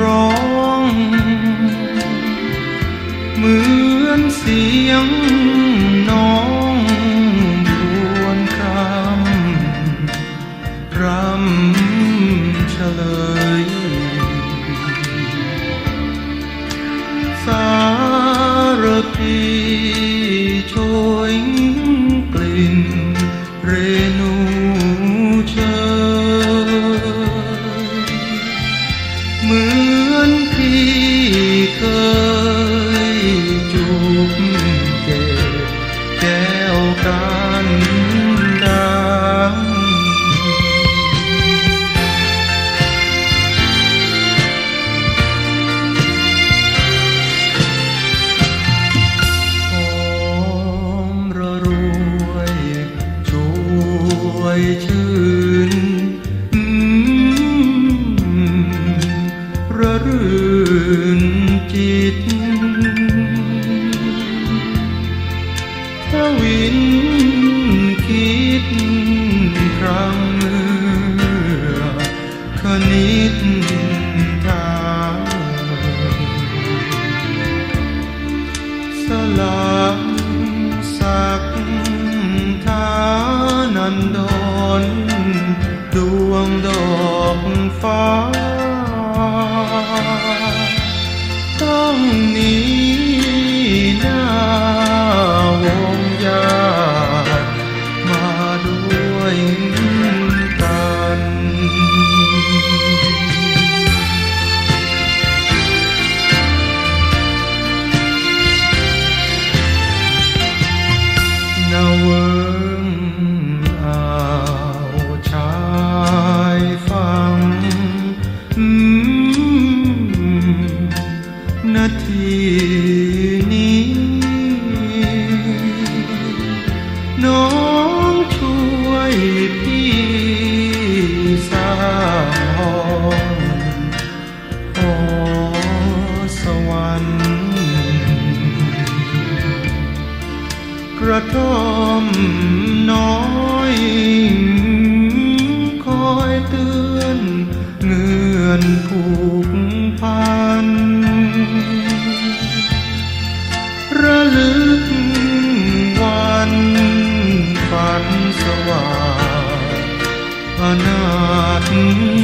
ร้อง เหมือนเสียงน้องควนครำรำเฉลย สารพีโชยกลิ่น ลังสักทานันดอนดวงดอกฟ้า กระท่อมน้อยคอยเตือนเงื่อนผูกพันระลึกวันฝันสว่างอนาถ